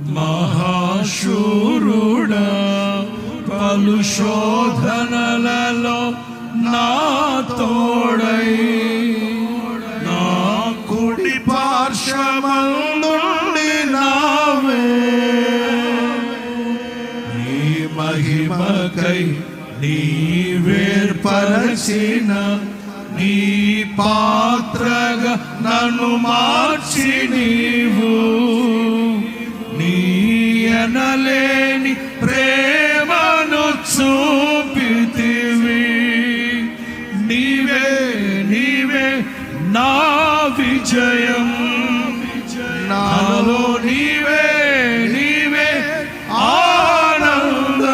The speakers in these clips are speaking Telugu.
మహాశూరుడా పలు శోధనలలో నా తోడై. నా కుడి పార్శ్వమందుండి నావే. నీ మహిమకై నీవేర్పరచిన నీ పాత్రగా నన్ను మార్చి నీవు. అనలేని ప్రేమను చూపితివి. నీవే నీవే నా విజయం. నాలో నీవే నీవే ఆనంద.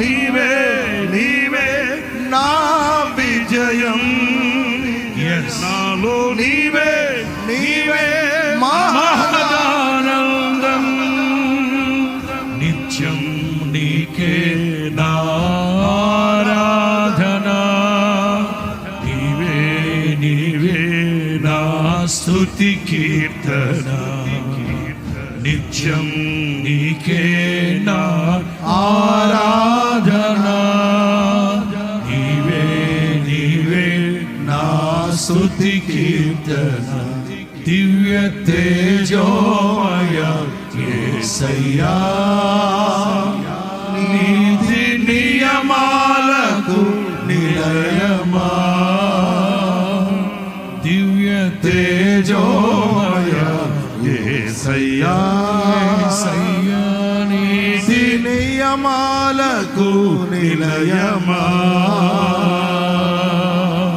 నీవే నీవే నా విజయం. నాలో నీవే నీవే మహా నిత్యం నీకే నారాధన నీవే నీవే నా స్తుతి కీర్తన నిత్యం నీకే నా ఆరాధన నీవే నీవే నా స్తుతి కీర్తన దివ్య తేజోమయ యేసయ్యా నీతి నియమాలకు నిలయమా దివ్య తేజోమయ యేసయ్యా నీతి నియమాలకు నిలయమా